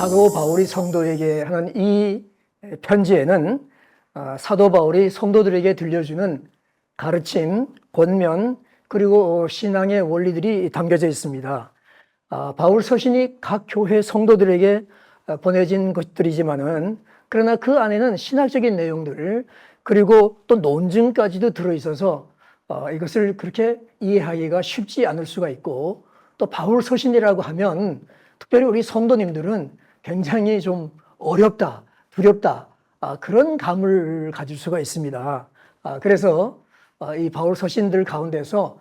사도 바울이 성도에게 하는 이 편지에는 아, 사도 바울이 성도들에게 들려주는 가르침, 권면, 그리고 신앙의 원리들이 담겨져 있습니다. 아, 바울 서신이 각 교회 성도들에게 아, 보내진 것들이지만은 그러나 그 안에는 신학적인 내용들 그리고 또 논증까지도 들어 있어서 어, 이것을 그렇게 이해하기가 쉽지 않을 수가 있고 또 바울 서신이라고 하면 특별히 우리 성도님들은 굉장히 좀 어렵다, 두렵다 아, 그런 감을 가질 수가 있습니다. 아, 그래서 어, 이 바울 서신들 가운데서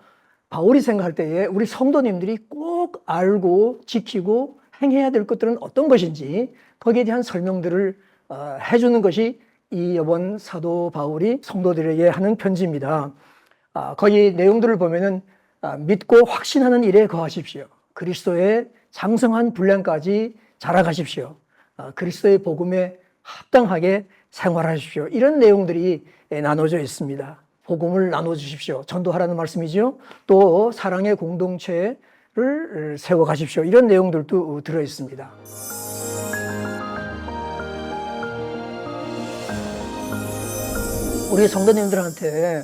바울이 생각할 때에 우리 성도님들이 꼭 알고 지키고 행해야 될 것들은 어떤 것인지 거기에 대한 설명들을 어, 해주는 것이 이 이번 사도 바울이 성도들에게 하는 편지입니다. 아, 거기 내용들을 보면은 아, 믿고 확신하는 일에 거하십시오. 그리스도의 장성한 분량까지 자라가십시오. 아, 그리스도의 복음에 합당하게 생활하십시오. 이런 내용들이 예, 나눠져 있습니다. 복음을 나눠주십시오. 전도하라는 말씀이죠. 또 사랑의 공동체를 세워가십시오. 이런 내용들도 들어 있습니다. 우리 성도님들한테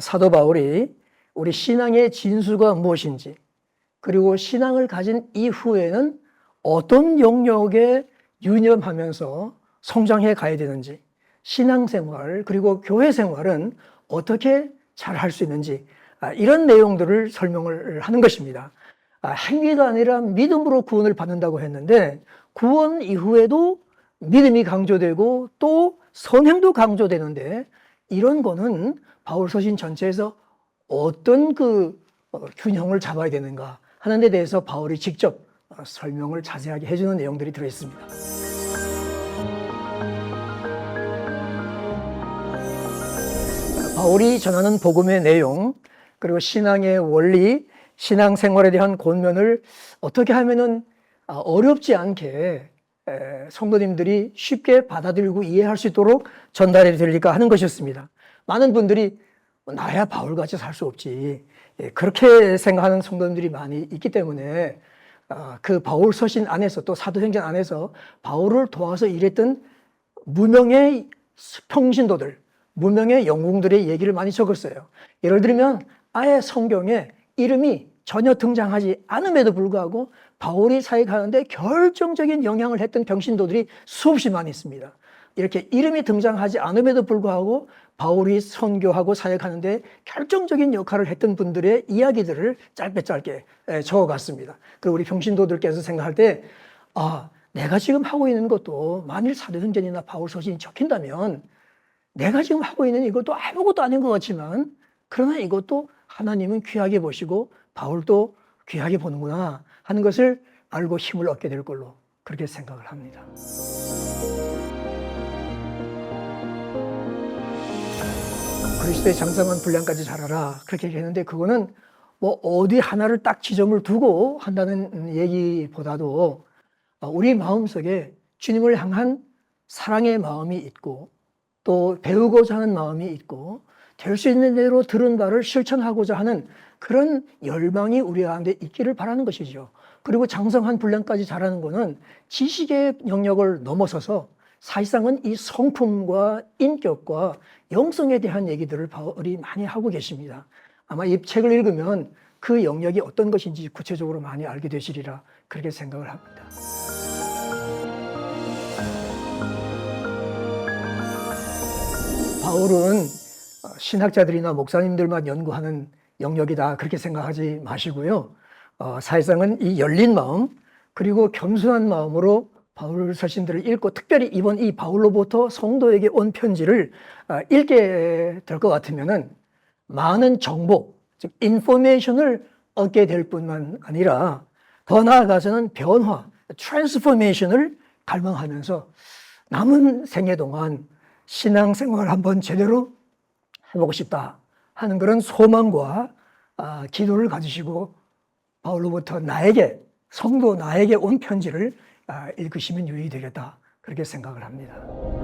사도 바울이 우리 신앙의 진수가 무엇인지 그리고 신앙을 가진 이후에는 어떤 영역에 유념하면서 성장해 가야 되는지 신앙생활 그리고 교회 생활은 어떻게 잘 할 수 있는지 아, 이런 내용들을 설명을 하는 것입니다. 아, 행위가 아니라 믿음으로 구원을 받는다고 했는데 구원 이후에도 믿음이 강조되고 또 선행도 강조되는데 이런 거는 바울 서신 전체에서 어떤 그 어, 균형을 잡아야 되는가 하는 데 대해서 바울이 직접 어, 설명을 자세하게 해주는 내용들이 들어 있습니다. 바울이 전하는 복음의 내용 그리고 신앙의 원리, 신앙 생활에 대한 권면을 어떻게 하면은 아, 어렵지 않게 성도님들이 쉽게 받아들이고 이해할 수 있도록 전달해 드릴까 하는 것이었습니다. 많은 분들이 뭐 나야 바울같이 살 수 없지 예, 그렇게 생각하는 성도님들이 많이 있기 때문에 아, 그 바울 서신 안에서 또 사도행전 안에서 바울을 도와서 일했던 무명의 평신도들 무명의 영웅들의 얘기를 많이 적었어요. 예를 들면 아예 성경에 이름이 전혀 등장하지 않음에도 불구하고 바울이 사역하는데 결정적인 영향을 했던 병신도들이 수없이 많이 있습니다. 이렇게 이름이 등장하지 않음에도 불구하고 바울이 선교하고 사역하는데 결정적인 역할을 했던 분들의 이야기들을 짧게 짧게 적어갔습니다. 그리고 우리 병신도들께서 생각할 때, 아, 내가 지금 하고 있는 것도 만일 사도행전이나 바울 서신이 적힌다면 내가 지금 하고 있는 이것도 아무것도 아닌 것 같지만 그러나 이것도 하나님은 귀하게 보시고 바울도 귀하게 보는구나 하는 것을 알고 힘을 얻게 될 걸로 그렇게 생각을 합니다. 그리스도의 장성한 분량까지 자라라 그렇게 얘기했는데 그거는 뭐 어디 하나를 딱 지점을 두고 한다는 얘기보다도 우리 마음속에 주님을 향한 사랑의 마음이 있고 또 배우고자 하는 마음이 있고 될 수 있는 대로 들은 바를 실천하고자 하는 그런 열망이 우리 가운데 있기를 바라는 것이죠. 그리고 장성한 분량까지 자라는 것은 지식의 영역을 넘어서서 사실상은 이 성품과 인격과 영성에 대한 얘기들을 바울이 많이 하고 계십니다. 아마 이 책을 읽으면 그 영역이 어떤 것인지 구체적으로 많이 알게 되시리라 그렇게 생각을 합니다. 바울은 어, 신학자들이나 목사님들만 연구하는 영역이다 그렇게 생각하지 마시고요. 어, 사실상은 이 열린 마음 그리고 겸손한 마음으로 바울 서신들을 읽고 특별히 이번 이 바울로부터 성도에게 온 편지를 어, 읽게 될 것 같으면은 많은 정보, 즉 인포메이션을 얻게 될 뿐만 아니라 더 나아가서는 변화, 트랜스포메이션을 갈망하면서 남은 생애 동안 신앙생활을 한번 제대로 해보고 싶다 하는 그런 소망과 아, 기도를 가지시고 바울로부터 나에게 성도 나에게 온 편지를 아, 읽으시면 유익이 되겠다 그렇게 생각을 합니다.